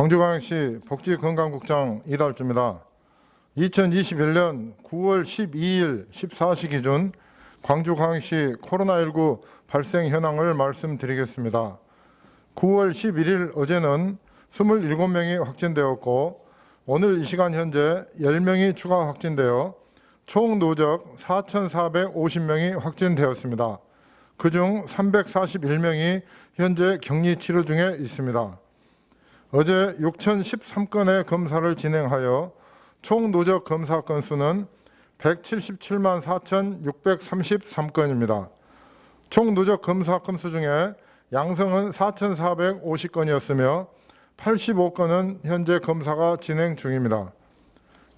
광주광역시 복지건강국장 이달주입니다. 2021년 9월 12일 14시 기준 광주광역시 코로나19 발생 현황을 말씀드리겠습니다. 9월 11일 어제는 27명이 확진되었고 오늘 이 시간 현재 10명이 추가 확진되어 총 누적 4,450명이 확진되었습니다. 그중 341명이 현재 격리 치료 중에 있습니다. 어제 6,013건의 검사를 진행하여 총 누적 검사 건수는 177만 4,633건입니다. 총 누적 검사 건수 중에 양성은 4,450건이었으며 85건은 현재 검사가 진행 중입니다.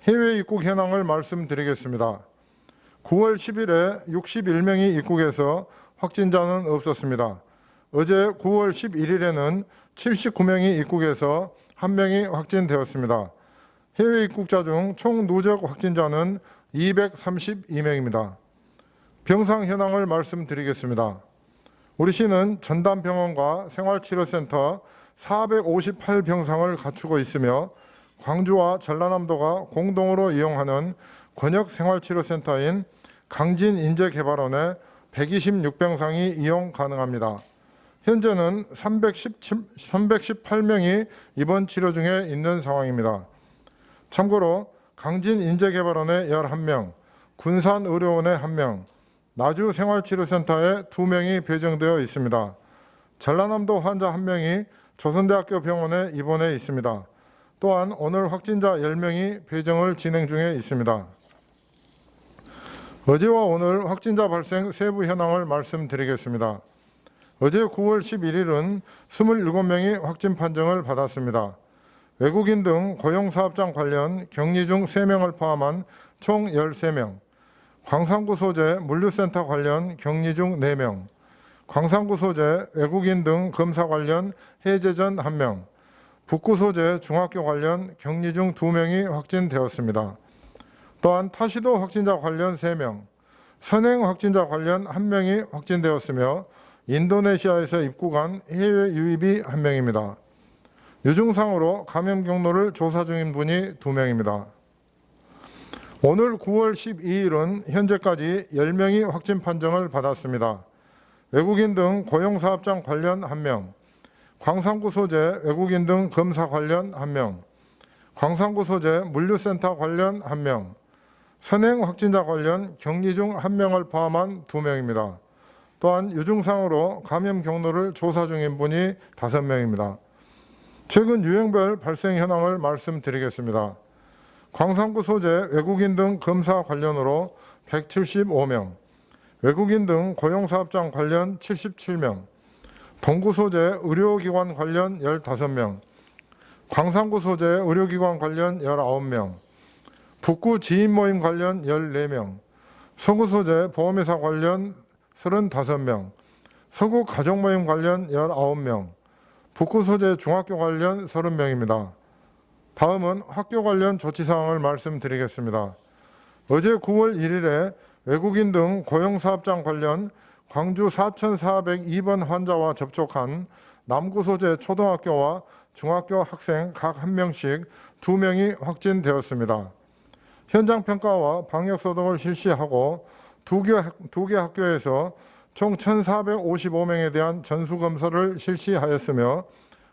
해외 입국 현황을 말씀드리겠습니다. 9월 10일에 61명이 입국해서 확진자는 없었습니다. 어제 9월 11일에는 79명이 입국해서 1명이 확진되었습니다. 해외 입국자 중 총 누적 확진자는 232명입니다. 병상 현황을 말씀드리겠습니다. 우리 시는 전담병원과 생활치료센터 458병상을 갖추고 있으며 광주와 전라남도가 공동으로 이용하는 권역 생활치료센터인 강진인재개발원에 126병상이 이용 가능합니다. 현재는 317, 318명이 입원 치료 중에 있는 상황입니다. 참고로 강진인재개발원에 11명, 군산의료원에 1명, 나주생활치료센터에 2명이 배정되어 있습니다. 전라남도 환자 1명이 조선대학교 병원에 입원해 있습니다. 또한 오늘 확진자 10명이 배정을 진행 중에 있습니다. 어제와 오늘 확진자 발생 세부 현황을 말씀드리겠습니다. 어제 9월 11일은 27명이 확진 판정을 받았습니다. 외국인 등 고용사업장 관련 격리 중 3명을 포함한 총 13명, 광산구 소재 물류센터 관련 격리 중 4명, 광산구 소재 외국인 등 검사 관련 해제 전 1명, 북구 소재 중학교 관련 격리 중 2명이 확진되었습니다. 또한 타시도 확진자 관련 3명, 선행 확진자 관련 1명이 확진되었으며 인도네시아에서 입국한 해외 유입이 1명입니다. 유증상으로 감염 경로를 조사 중인 분이 2명입니다. 오늘 9월 12일은 현재까지 10명이 확진 판정을 받았습니다. 외국인 등 고용사업장 관련 1명, 광산구 소재 외국인 등 검사 관련 1명, 광산구 소재 물류센터 관련 1명, 선행 확진자 관련 격리 중 1명을 포함한 2명입니다. 또한 유증상으로 감염 경로를 조사 중인 분이 5명입니다. 최근 유행별 발생 현황을 말씀드리겠습니다. 광산구 소재 외국인 등 검사 관련으로 175명, 외국인 등 고용사업장 관련 77명, 동구 소재 의료기관 관련 15명, 광산구 소재 의료기관 관련 19명, 북구 지인 모임 관련 14명, 서구 소재 보험회사 관련 35명, 서구 가족 모임 관련 19명, 북구 소재 중학교 관련 30명입니다. 다음은 학교 관련 조치 사항을 말씀드리겠습니다. 어제 9월 1일에 외국인 등 고용사업장 관련 광주 4,402번 환자와 접촉한 남구 소재 초등학교와 중학교 학생 각 한 명씩 두 명이 확진되었습니다. 현장 평가와 방역 소독을 실시하고 두 개 두 개 학교에서 총 1,455명에 대한 전수 검사를 실시하였으며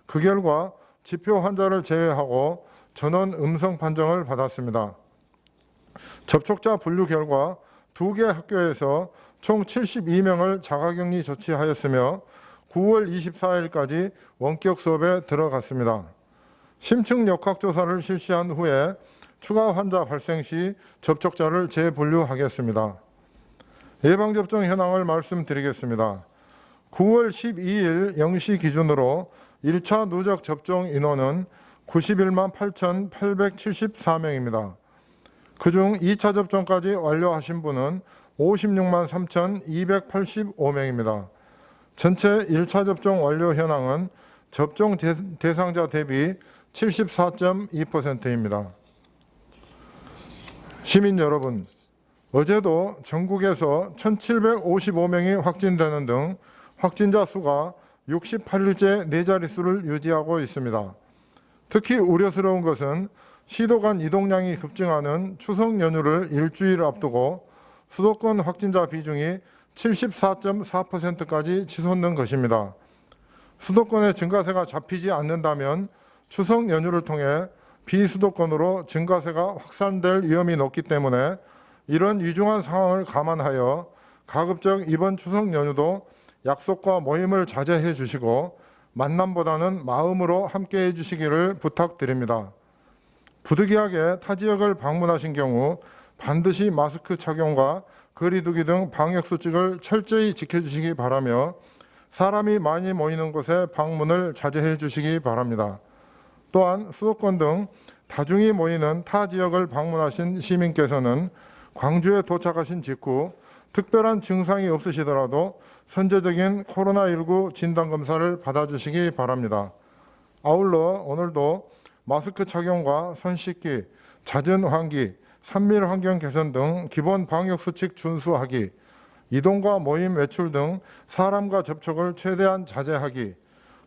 그 결과 지표 환자를 제외하고 전원 음성 판정을 받았습니다. 접촉자 분류 결과 두 개 학교에서 총 72명을 자가격리 조치하였으며 9월 24일까지 원격 수업에 들어갔습니다. 심층 역학조사를 실시한 후에 추가 환자 발생 시 접촉자를 재분류하겠습니다. 예방접종 현황을 말씀드리겠습니다. 9월 12일 0시 기준으로 1차 누적 접종 인원은 91만 8,874명입니다. 그중 2차 접종까지 완료하신 분은 56만 3,285명입니다. 전체 1차 접종 완료 현황은 접종 대- 대상자 대비 74.2%입니다. 시민 여러분, 어제도 전국에서 1,755명이 확진되는 등 확진자 수가 68일째 네 자릿수를 유지하고 있습니다. 특히 우려스러운 것은 시도 간 이동량이 급증하는 추석 연휴를 일주일 앞두고 수도권 확진자 비중이 74.4%까지 치솟는 것입니다. 수도권의 증가세가 잡히지 않는다면 추석 연휴를 통해 비수도권으로 증가세가 확산될 위험이 높기 때문에 이런 위중한 상황을 감안하여 가급적 이번 추석 연휴도 약속과 모임을 자제해 주시고 만남보다는 마음으로 함께 해 주시기를 부탁드립니다. 부득이하게 타 지역을 방문하신 경우 반드시 마스크 착용과 거리두기 등 방역 수칙을 철저히 지켜주시기 바라며 사람이 많이 모이는 곳에 방문을 자제해 주시기 바랍니다. 또한 수도권 등 다중이 모이는 타 지역을 방문하신 시민께서는 광주에 도착하신 직후 특별한 증상이 없으시더라도 선제적인 코로나19 진단 검사를 받아주시기 바랍니다. 아울러 오늘도 마스크 착용과 손 씻기, 잦은 환기, 산밀 환경 개선 등 기본 방역 수칙 준수하기, 이동과 모임 외출 등 사람과 접촉을 최대한 자제하기,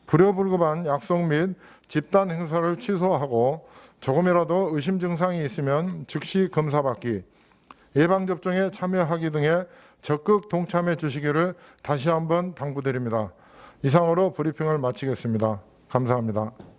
불효불급한 약속 및 집단 행사를 취소하고 조금이라도 의심 증상이 있으면 즉시 검사받기, 예방 접종에 참여하기 등에 적극 동참해 주시기를 다시 한번 당부드립니다. 이상으로 브리핑을 마치겠습니다. 감사합니다.